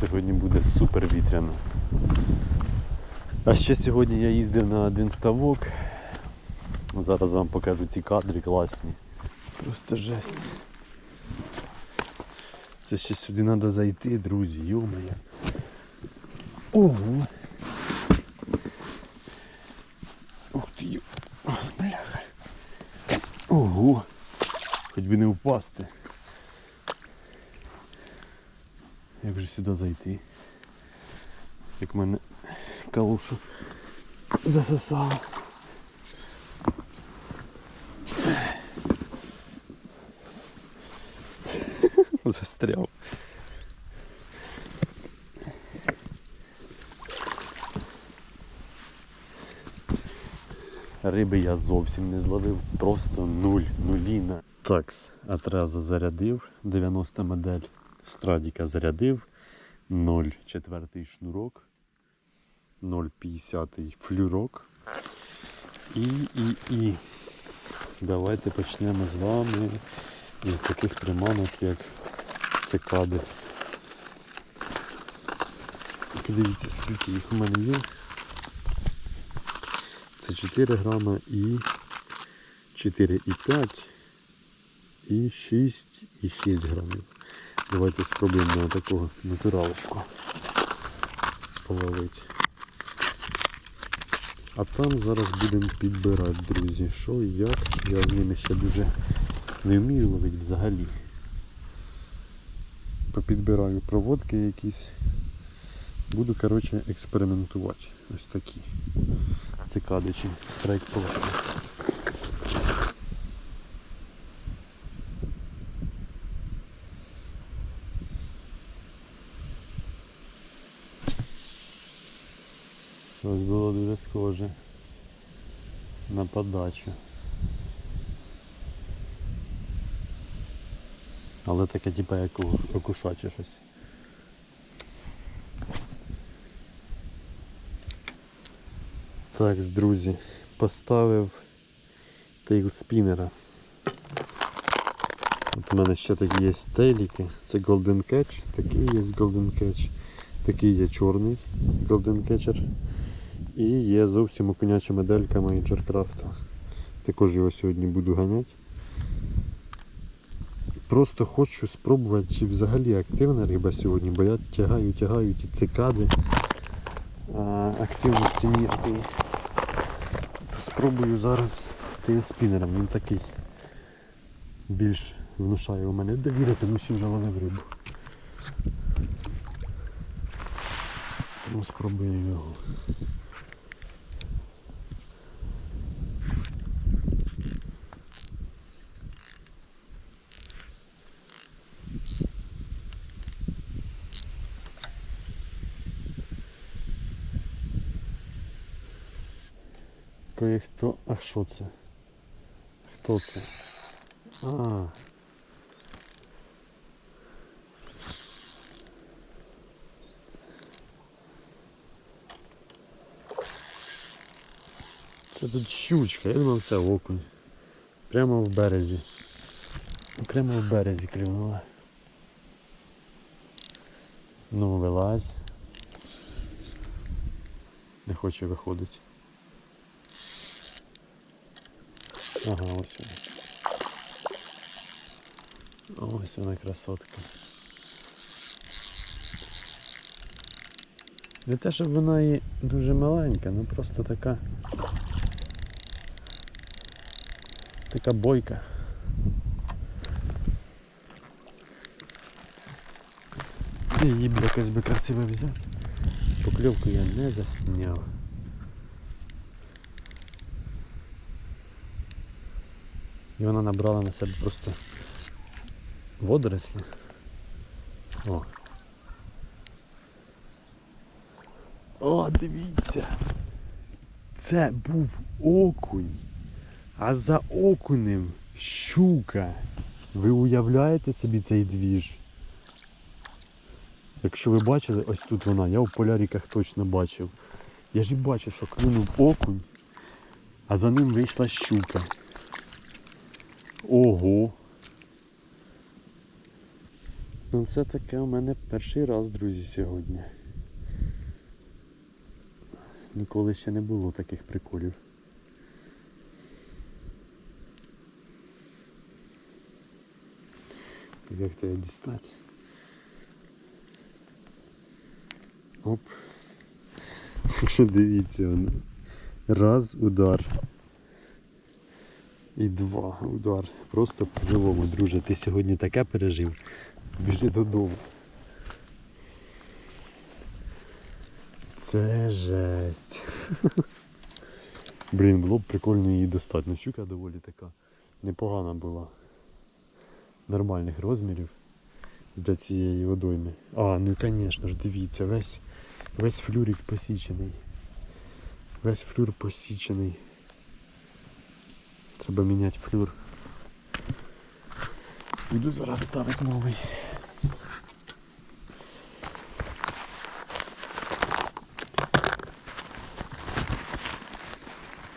сьогодні буде супер вітряно. А ще сьогодні я їздив на один ставок. Зараз вам покажу ці кадри класні. Просто жесть. Це ще сюди треба зайти, друзі, йомає. Ого! Ух ти. Бляха. Ого! Хоч би не впасти. Як же сюди зайти? Як мене калушу засосало. Застряв. Риби я зовсім не зловив, просто нуль, нуліна. Такс, отразу зарядив, 90 модель страдіка зарядив, 0,4 шнурок, 0,50 флюрок. І, і, і. Давайте почнемо з вами із таких приманок, як цикади. Подивіться, скільки їх у мене є. Це 4 грама і 4,5 і 6 і 6 грамів. Давайте спробуємо на такого натуралочку половити. А там зараз будемо підбирати, друзі, що і як. Я з ними ще дуже не вмію ловити взагалі. Попідбираю проводки якісь. Буду, коротше, експериментувати. Ось такі цикадичі, страйк. Ось було дуже схоже на подачу. Але таке типа як окушаче щось. Так, друзі, поставив тейлспінера. От у мене ще такі є тейліки. Це Golden Catch, такий є Golden Catch, такий є чорний Golden Catcher. І є зовсім окуняча Major Craft. Також його сьогодні буду ганяти. Просто хочу спробувати, чи взагалі активна риба сьогодні, бо я тягаю, тягаю ті цикади. А активності ніякої. То спробую зараз спінером. Він такий більш внушає у мене довіри, тому що вже ловив рибу. Тому спробую його. Кое-хто. А що це? Хто це? А. Це тут щучка, я думав це окунь. Прямо в березі. Прямо в березі клюнула. Ну, вилазь. Не хоче виходити. Ага, ось вона. Ось вона красотка. Не те, щоб вона і дуже маленька, ну просто така. Така бойка. Її б якось би красиво взяти. Покльовку я не засняв. І вона набрала на себе просто водорослі. О. О, дивіться. Це був окунь. А за окунем щука. Ви уявляєте собі цей двіж? Якщо ви бачили, ось тут вона, я в поляриках точно бачив. Я ж і бачу, що клюнув окунь, а за ним вийшла щука. Ого. Ну це таке у мене перший раз, друзі, сьогодні. Ніколи ще не було таких приколів. Як тебе дістати? Оп. Дивіться, воно. Раз удар. І два удар. Просто по-живому, друже, ти сьогодні таке пережив. Біжи додому. Це жесть. Блін, було б прикольно її достати. Ну щука доволі така непогана була. Нормальних розмірів для цієї водойми. А, ну звісно ж, дивіться, весь, весь флюрик посічений. Весь флюр посічений. Треба міняти флюр. Буду зараз ставити новий.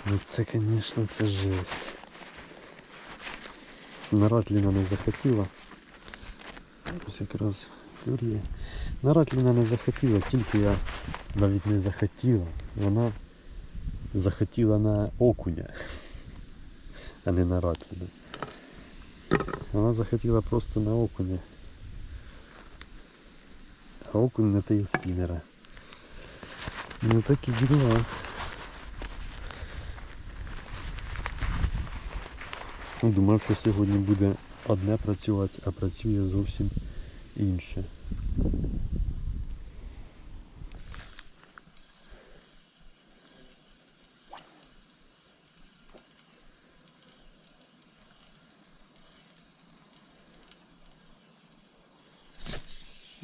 Ну це, звісно, це жесть. Наратліна не захотіла. Ось якраз флюр є. Наратліна не захотіла, тільки я навіть не захотіла. Вона захотіла на окуня, А не на ратліна. Вона захотіла просто на окуня. А окунь на тейл спінера. Ну такі діла. Ну, Думав, що сьогодні буде одне працювати, а працює зовсім інше.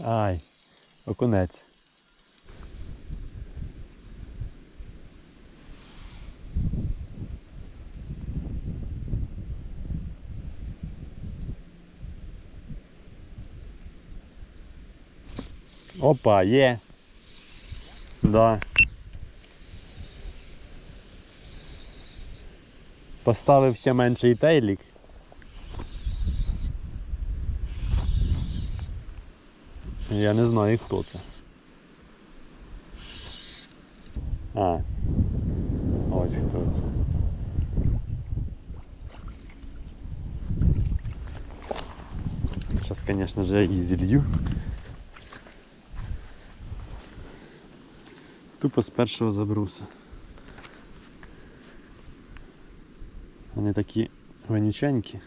Ай, окунець. Опа, є. Да. Поставив ще менший тейлік. Я не знаю хто це. А. Ось хто це. Зараз, звісно же, я зілью. Тупо з першого забруса. Вони такі вонюченькі.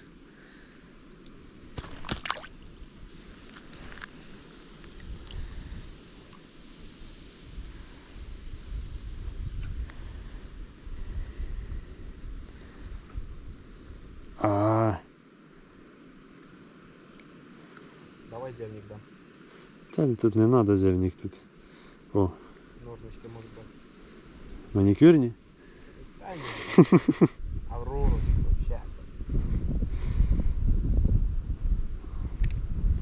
Та тут не треба зерник тут. О, Ножнички может быть. манікюрні? Да нет. Аврору вообще.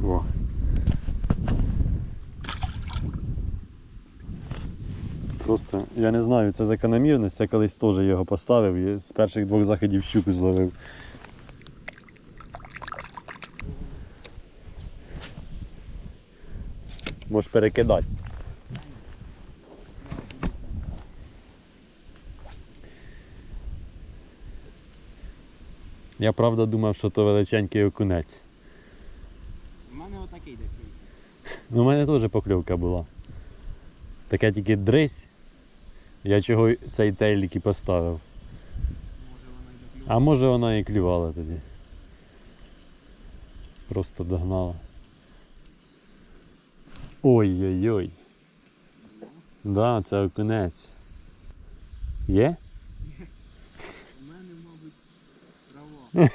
О. Просто я не знаю, це закономірність. Я колись теж його поставив і з перших двох заходів щуку зловив. Можеш перекидати. Я правда думав, що то величенький окунець. У мене отакий десь. Ну, у мене теж покльовка була. Така тільки дрись. Я чого цей тейлік і поставив. А може вона і клювала тоді. Просто догнала. Ой-ой-ой. Да, це окунець. Є? У мене, мабуть, трава.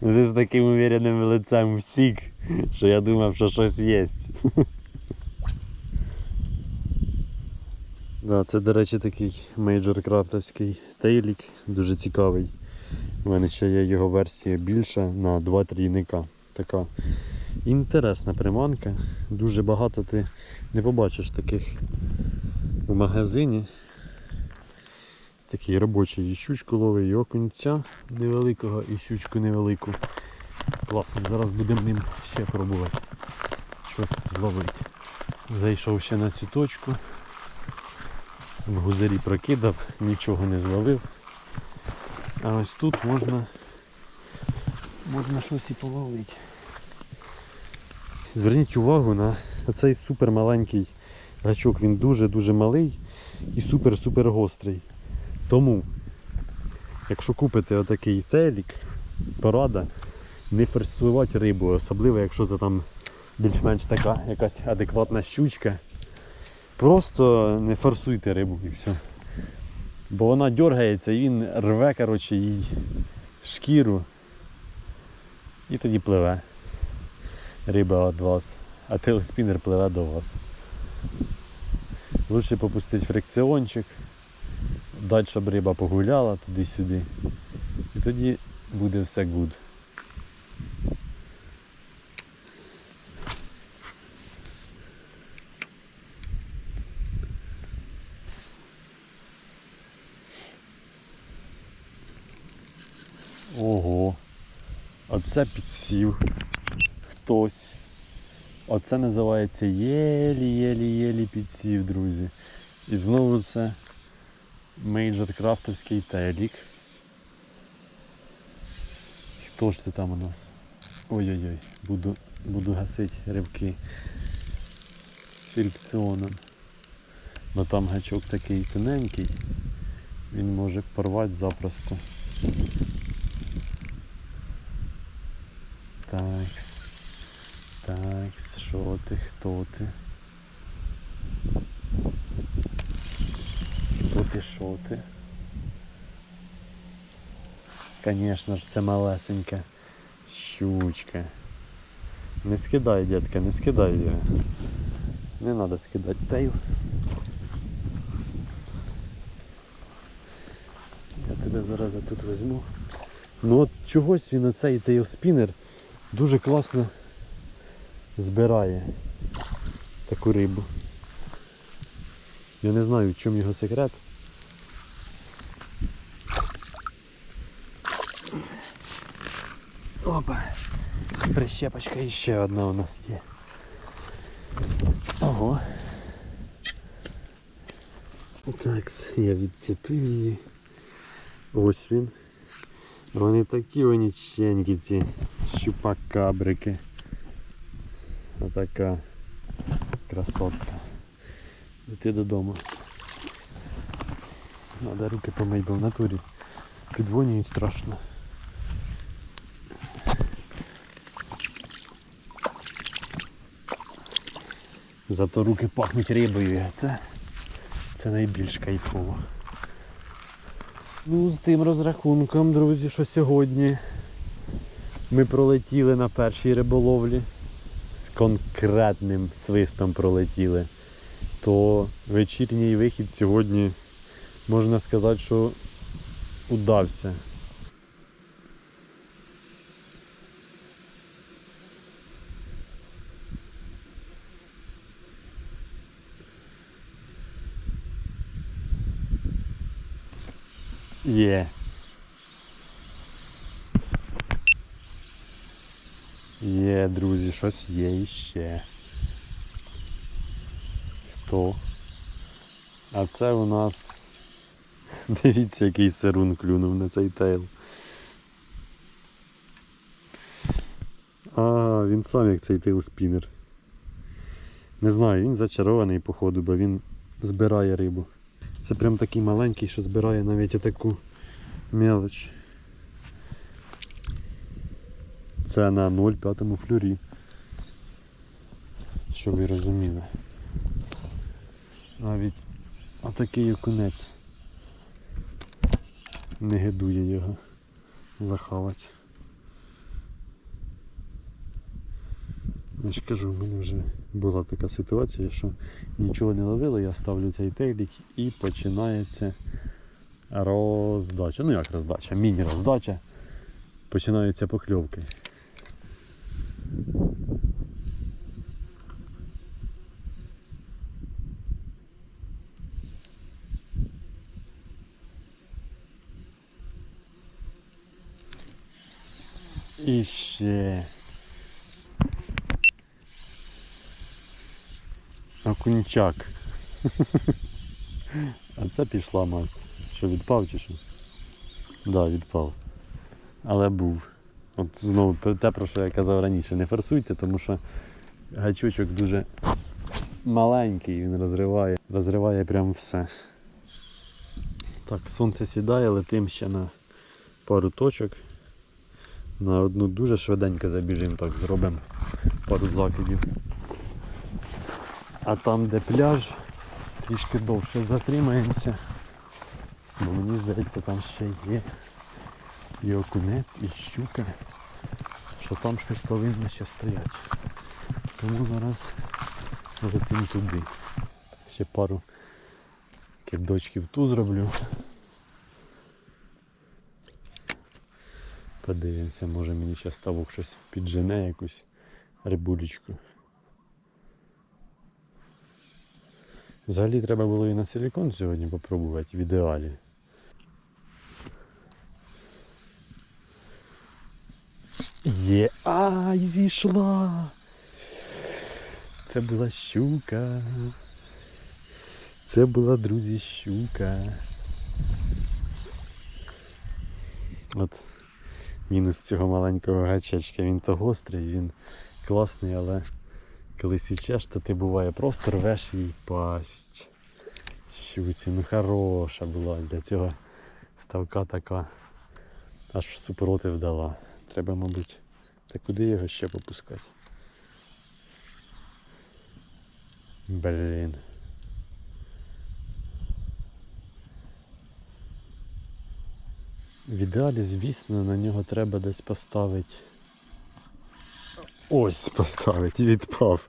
Ти з таким увереним лицем всік, що я думав, що щось є. Да, це, до речі, такий мейджор крафтовський тейлік, дуже цікавий. У мене ще є його версія більша на два трійника. Така інтересна приманка. Дуже багато ти не побачиш таких в магазині. Такий робочий і щучку ловить, і окунця невеликого, і щучку невелику. класно. Зараз будемо ним ще пробувати щось зловити. Зайшов ще на цю точку. В гузарі прокидав, нічого не зловив. А ось тут можна, можна щось і половити. Зверніть увагу на цей супер маленький гачок. Він дуже-дуже малий і супер-супер гострий. Тому, якщо купите отакий телік, порада не форсувати рибу, особливо якщо це там більш-менш така якась адекватна щучка. Просто не форсуйте рибу і все. Бо вона дергається і він рве коротше, їй шкіру і тоді пливе риба від вас, а телеспінер пливе до вас. Лучше попустити фрикціончик, дати, щоб риба погуляла туди-сюди. І тоді буде все гуд. Ого, оце підсів хтось. Оце називається єлі-єлі-єлі підсів, друзі. І знову це мейджор крафтовський телік. Хто ж це там у нас? Ой-ой-ой, буду, буду гасити рибки фрикціоном. Бо там гачок такий тоненький, він може порвати запросто. Такс. Так, що ти, хто ти? Хто ти, що ти? Звісно ж, це малесенька щучка. Не скидай, дядька, не скидай його. Не треба скидати тейл. Я тебе зараз тут візьму. Ну от чогось він оцей тейлспінер дуже класно збирає таку рибу. Я не знаю, в чому його секрет. Опа! Прищепочка і ще одна у нас є. Ого. Так, я відцепив її. Ось він. Вони такі воніченькі ці щупакабрики. Отака красотка. Йти додому. Надо руки помить, бо в натурі підвонюють страшно. Зато руки пахнуть рибою, це, це найбільш кайфово. Ну, з тим розрахунком, друзі, що сьогодні ми пролетіли на першій риболовлі конкретним свистом пролетіли, то вечірній вихід сьогодні можна сказати, що удався. Є. Друзі, щось є іще. Хто? А це у нас. Дивіться, який сирун клюнув на цей тейл. А, він сам як цей тейлспінер. Не знаю, він зачарований, походу, бо він збирає рибу. Це прям такий маленький, що збирає навіть таку мелоч. Це на 0,5 флюрі. Щоб ви розуміли. Навіть отакий окунець не гидує його захавати. Я ж кажу, в мене вже була така ситуація, що нічого не ловило, я ставлю цей тейлік і починається роздача. Ну як роздача, міні-роздача. Починаються покльовки. І ще. Окунчак. А це пішла масть. Що відпав чи що? Да, відпав. Але був. От знову те, про що я казав раніше, не форсуйте, тому що гачочок дуже маленький, він розриває, розриває прям все. Так, сонце сідає, летим ще на пару точок. На одну дуже швиденько забіжимо, так зробимо пару закидів. А там, де пляж, трішки довше затримаємося. Бо мені здається, там ще є і окунець, і щука, що там щось повинно ще стояти. Тому зараз летим туди. Ще пару кидочків ту зроблю. Подивимося, може мені ще ставок щось піджене якусь рибулечку. Взагалі треба було і на силікон сьогодні попробувати в ідеалі. Є, ай, зійшла. Це була щука. Це була, друзі, щука. От мінус цього маленького гачечка. Він то гострий, він класний, але коли січеш, то ти буває просто рвеш їй пасть. Щуці, ну хороша була для цього ставка така. Аж супротив дала. Треба, мабуть, та куди його ще попускати? Блін. В ідеалі, звісно, на нього треба десь поставити. Ось поставити, відпав.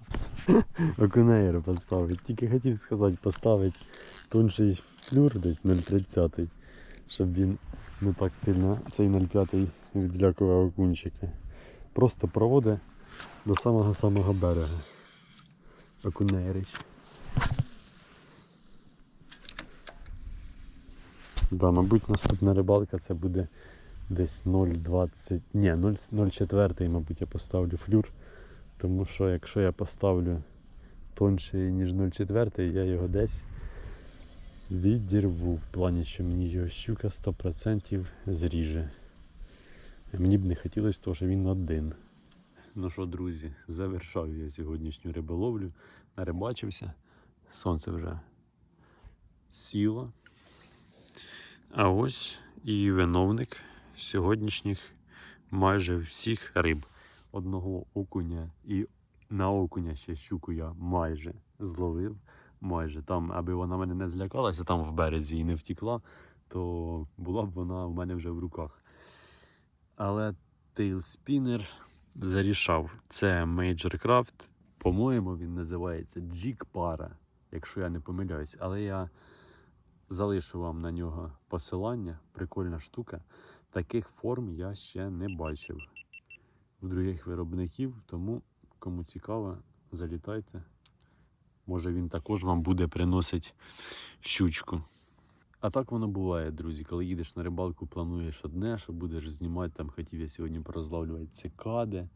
Окунейро поставити. Тільки хотів сказати поставити тонший флюр десь 0,30, щоб він не так сильно цей 0,5 відлякував окунчика. Просто проводить до самого самого берега. Окунейрич. Да, мабуть, наступна рибалка це буде десь 0,20. Ні, 0,4, мабуть, я поставлю флюр. Тому що якщо я поставлю тонше, ніж 0,4, я його десь відірву в плані, що мені його щука 100% зріже. Мені б не хотілося того, що він один. Ну що, друзі, завершав я сьогоднішню риболовлю. Нарибачився. Сонце вже сіло. А ось і виновник сьогоднішніх майже всіх риб. Одного окуня і на окуня ще щуку я майже зловив. Майже там, аби вона мене не злякалася там в березі і не втікла, то була б вона в мене вже в руках. Але тейлспінер зарішав. Це Major Craft. По-моєму, він називається Jig Para, якщо я не помиляюсь. Але я залишу вам на нього посилання. Прикольна штука. Таких форм я ще не бачив в других виробників, тому кому цікаво, залітайте. Може він також вам буде приносити щучку. А так воно буває, друзі. Коли їдеш на рибалку, плануєш одне, що будеш знімати, там хотів я сьогодні порозлавлювати цикади.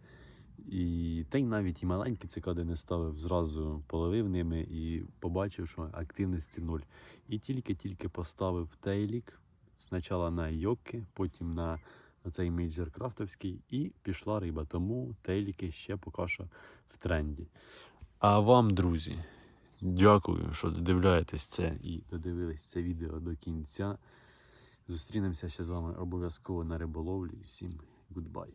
І та й навіть і маленькі цикади не ставив, зразу половив ними і побачив, що активності нуль. І тільки-тільки поставив тейлік, спочатку на йокки, потім на цей мейджор крафтовський, і пішла риба. Тому тейліки ще поки що в тренді. А вам, друзі, дякую, що додивляєтесь це і додивились це відео до кінця. Зустрінемося ще з вами обов'язково на риболовлі. Всім гудбай.